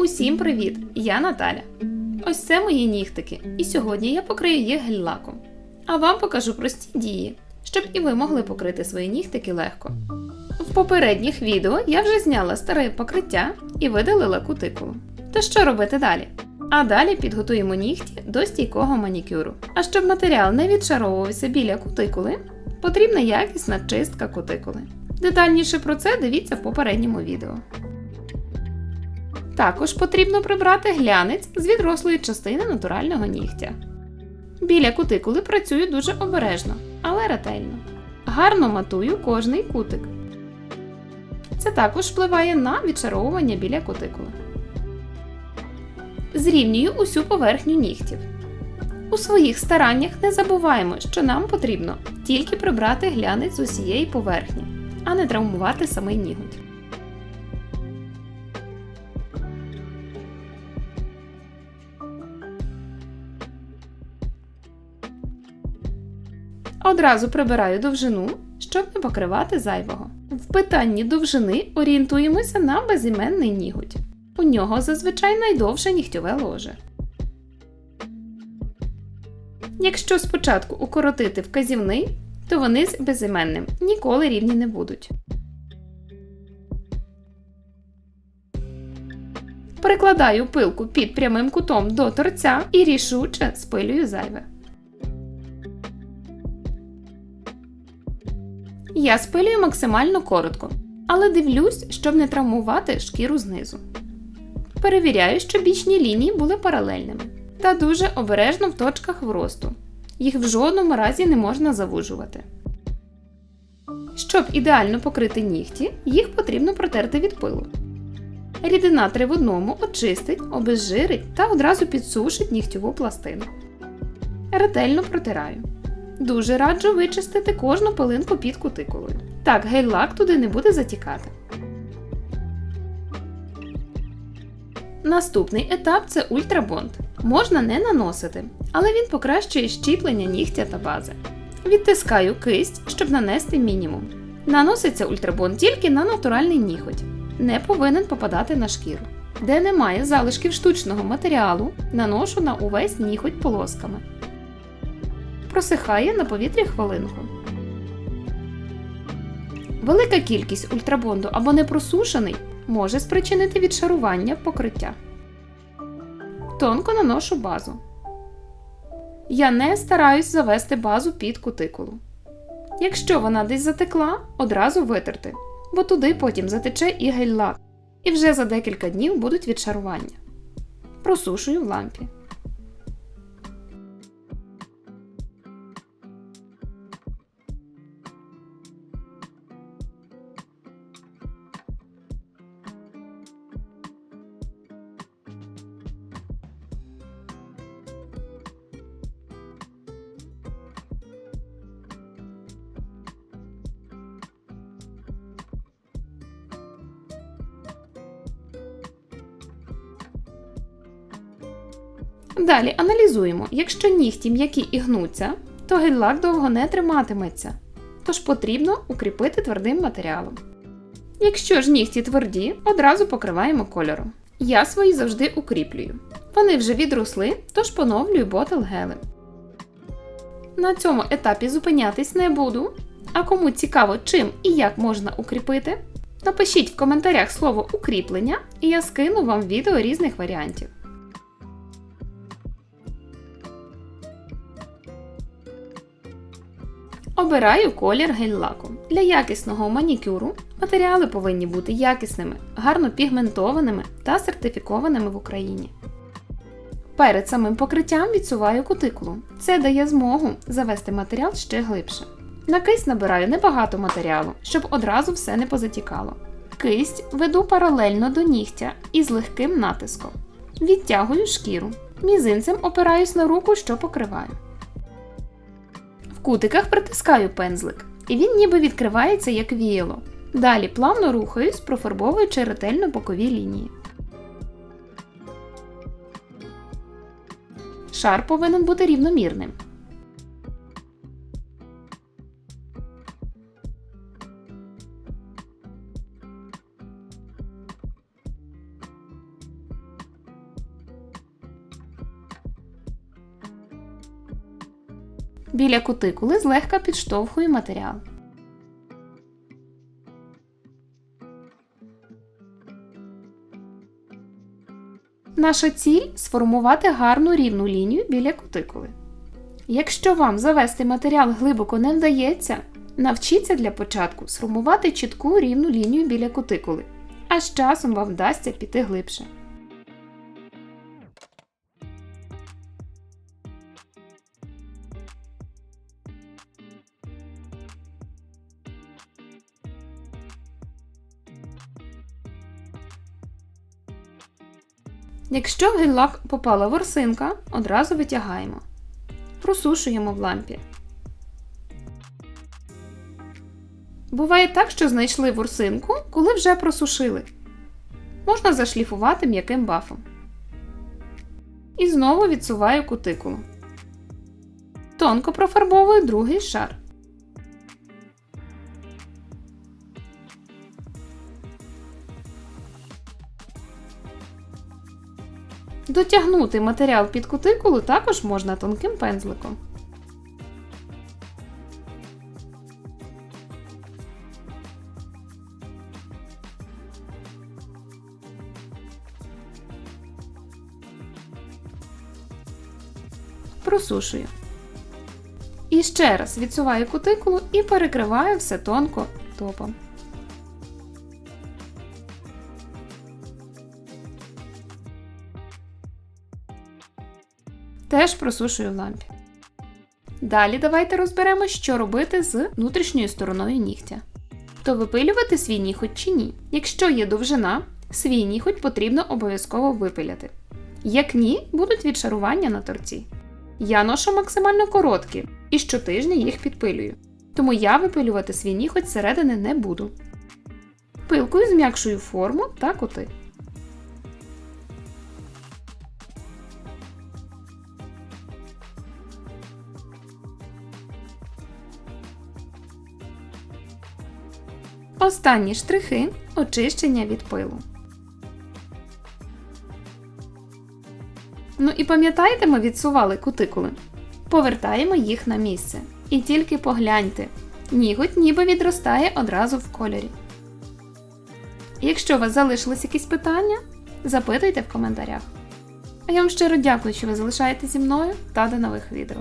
Усім привіт! Я Наталя. Ось це мої нігтики, і сьогодні я покрию їх гель-лаком. А вам покажу прості дії, щоб і ви могли покрити свої нігтики легко. В попередніх відео я вже зняла старе покриття і видалила кутикулу. То що робити далі? А далі підготуємо нігті до стійкого манікюру. А щоб матеріал не відшаровувався біля кутикули, потрібна якісна чистка кутикули. Детальніше про це дивіться в попередньому відео. Також потрібно прибрати глянець з відрослої частини натурального нігтя. Біля кутикули працюю дуже обережно, але ретельно. Гарно матую кожний кутик. Це також впливає на відшаровування біля кутикули. Зрівнюю усю поверхню нігтів. У своїх стараннях не забуваємо, що нам потрібно тільки прибрати глянець з усієї поверхні, а не травмувати самий ніготь. Одразу прибираю довжину, щоб не покривати зайвого. В питанні довжини орієнтуємося на безіменний ніготь. У нього зазвичай найдовше нігтьове ложе. Якщо спочатку укоротити вказівний, то вони з безіменним ніколи рівні не будуть. Прикладаю пилку під прямим кутом до торця і рішуче спилюю зайве. Я спилюю максимально коротко, але дивлюсь, щоб не травмувати шкіру знизу. Перевіряю, щоб бічні лінії були паралельними. Та дуже обережно в точках вросту. Їх в жодному разі не можна завужувати. Щоб ідеально покрити нігті, їх потрібно протерти від пилу. Рідина 3 в одному очистить, обезжирить та одразу підсушить нігтьову пластину. Ретельно протираю. Дуже раджу вичистити кожну пилинку під кутикулою. Так гель-лак туди не буде затікати. Наступний етап це ультрабонд. Можна не наносити, але він покращує щіплення нігтя та бази. Відтискаю кисть, щоб нанести мінімум. Наноситься ультрабонд тільки на натуральний ніготь. Не повинен попадати на шкіру. Де немає залишків штучного матеріалу, наношу на увесь ніготь полосками. Просихає на повітрі хвилинку. Велика кількість ультрабонду або непросушений може спричинити відшарування покриття. Тонко наношу базу. Я не стараюсь завести базу під кутикулу. Якщо вона десь затекла, одразу витерти, бо туди потім затече і гель-лак, і вже за декілька днів будуть відшарування. Просушую в лампі. Далі аналізуємо, якщо нігті м'які і гнуться, то гель-лак довго не триматиметься, тож потрібно укріпити твердим матеріалом. Якщо ж нігті тверді, одразу покриваємо кольором. Я свої завжди укріплюю. Вони вже відросли, тож поновлюю ботл гелем. На цьому етапі зупинятись не буду. А кому цікаво, чим і як можна укріпити, напишіть в коментарях слово укріплення, і я скину вам відео різних варіантів. Обираю колір гель-лаку. Для якісного манікюру матеріали повинні бути якісними, гарно пігментованими та сертифікованими в Україні. Перед самим покриттям відсуваю кутикулу. Це дає змогу завести матеріал ще глибше. На кисть набираю небагато матеріалу, щоб одразу все не позатікало. Кисть веду паралельно до нігтя із легким натиском. Відтягую шкіру. Мізинцем опираюсь на руку, що покриваю. Кутиках притискаю пензлик, і він ніби відкривається як віяло. Далі плавно рухаюсь, профарбовуючи ретельно бокові лінії. Шар повинен бути рівномірним. Біля кутикули злегка підштовхую матеріал. Наша ціль сформувати гарну рівну лінію біля кутикули. Якщо вам завести матеріал глибоко не вдається, навчіться для початку сформувати чітку рівну лінію біля кутикули, а з часом вам вдасться піти глибше. Якщо в гель-лак попала ворсинка, одразу витягаємо. Просушуємо в лампі. Буває так, що знайшли ворсинку, коли вже просушили. Можна зашліфувати м'яким бафом. І знову відсуваю кутикулу. Тонко профарбовую другий шар. Дотягнути матеріал під кутикулу також можна тонким пензликом. Просушую. І ще раз відсуваю кутикулу і перекриваю все тонко топом. Теж просушую в лампі. Далі давайте розберемо, що робити з внутрішньою стороною нігтя. То випилювати свій ніготь чи ні. Якщо є довжина, свій ніготь потрібно обов'язково випиляти. Як ні, будуть відшарування на торці. Я ношу максимально короткі і щотижня їх підпилюю. Тому я випилювати свій ніготь зсередини не буду. Пилкою зм'якшую форму та кути. Останні штрихи очищення від пилу. Ну і пам'ятаєте, ми відсували кутикули? Повертаємо їх на місце. І тільки погляньте, ніготь ніби відростає одразу в кольорі. Якщо у вас залишились якісь питання, запитуйте в коментарях. А я вам щиро дякую, що ви залишаєтесь зі мною та до нових відео.